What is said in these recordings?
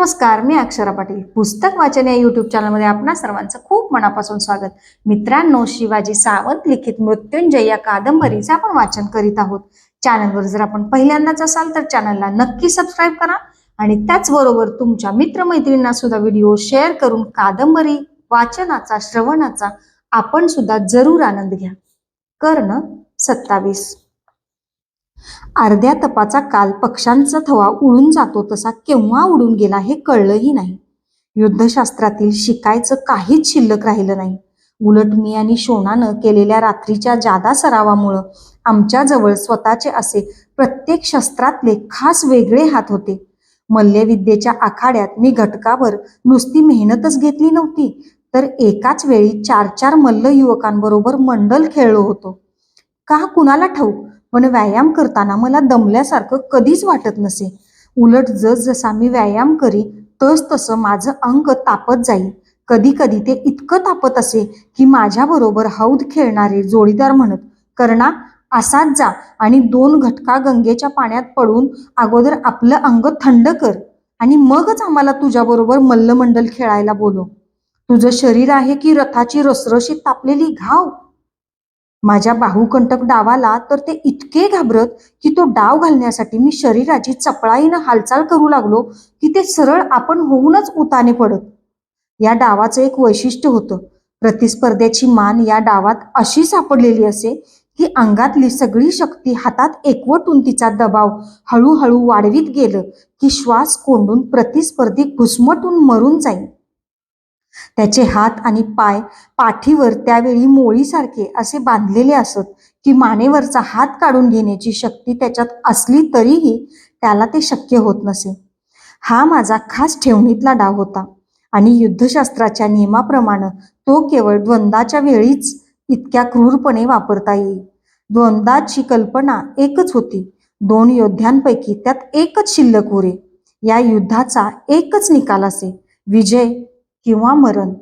नमस्कार मी अक्षरा पाटील. पुस्तक वाचन या युट्यूब चॅनलमध्ये आपणा सर्वांचं खूप मनापासून स्वागत. मित्रांनो शिवाजी सावंत लिखित मृत्युंजय या कादंबरीचं आपण वाचन करीत आहोत. चॅनलवर जर आपण पहिल्यांदाच असाल तर चॅनलला नक्की सबस्क्राईब करा आणि त्याचबरोबर तुमच्या मित्रमैत्रिणींना सुद्धा व्हिडिओ शेअर करून कादंबरी वाचनाचा श्रवणाचा आपण सुद्धा जरूर आनंद घ्या. कर्ण सत्तावीस. अर्ध्या तपाचा काल पक्ष्यांचा थवा उडून जातो तसा केव्हा उडून गेला हे कळलंही नाही. युद्धशास्त्रातील शिकायचं काहीच शिल्लक राहिलं नाही. उलट मी आणि शोनानं केलेल्या रात्रीच्या जादा सरावामुळं आमच्याजवळ स्वतःचे असे प्रत्येक शस्त्रातले खास वेगळे हात होते. मल्लविद्येच्या आखाड्यात मी घटकावर नुसती मेहनतच घेतली नव्हती तर एकाच वेळी चार चार मल्ल युवकांबरोबर मंडल खेळलो होतो. का कुणाला ठाऊक? पण व्यायाम करताना मला दमल्यासारखं कधीच वाटत नसे. उलट जसजसा मी व्यायाम करी तस तसं माझं अंग तापत जाईल कधी कधी ते इतकं तापत असे की माझ्याबरोबर हौद खेळणारे जोडीदार म्हणत कर्णा असाच जा आणि दोन घटका गंगेच्या पाण्यात पडून अगोदर आपलं अंग थंड कर आणि मगच आम्हाला तुझ्याबरोबर मल्लमंडल खेळायला बोलव. तुझं शरीर आहे की रथाची रसरशीत तापलेली घाव? माझ्या बाहूकंटक डावाला तर ते इतके घाबरत की तो डाव घालण्यासाठी मी शरीराची चपळाईनं हालचाल करू लागलो की ते सरळ आपण होऊनच उताने पडत. या डावाचं एक वैशिष्ट्य होतं. प्रतिस्पर्ध्याची मान या डावात अशी सापडलेली असे की अंगातली सगळी शक्ती हातात एकवटून तिचा दबाव हळूहळू वाढवीत गेलं की श्वास कोंडून प्रतिस्पर्धी घुसमटून मरून जाईल. त्याचे हात आणि पाय पाठीवर त्यावेळी मोळीसारखे असे बांधलेले असत की मानेवरचा हात काढून घेण्याची शक्ती त्याच्यात असली तरीही त्याला ते शक्य होत नसे. हा माझा खास ठेवणीतला डाव होता आणि युद्धशास्त्राच्या नियमाप्रमाणे तो केवळ द्वंद्वाच्या वेळीच इतक्या क्रूरपणे वापरता येईल. द्वंद्वाची कल्पना एकच होती. दोन योद्ध्यांपैकी त्यात एकच शिल्लक उरे या युद्धाचा एकच निकाल असे. विजय किंवा मरण.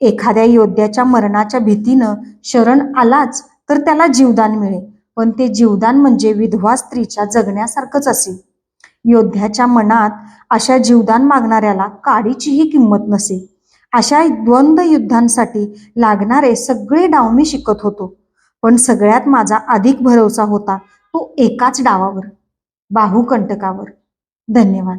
एखाद्या योद्ध्याच्या मरणाच्या भीतीनं शरण आलाच तर त्याला जीवदान मिळे पण ते जीवदान म्हणजे विधवा स्त्रीच्या जगण्यासारखंच असे योद्ध्याच्या मनात अशा जीवदान मागणाऱ्याला काडीचीही किंमत नसे अशा द्वंद्व युद्धांसाठी लागणारे सगळे डाव मी शिकत होतो. पण सगळ्यात माझा अधिक भरवसा होता तो एकाच डावावर बाहुकंटकावर धन्यवाद.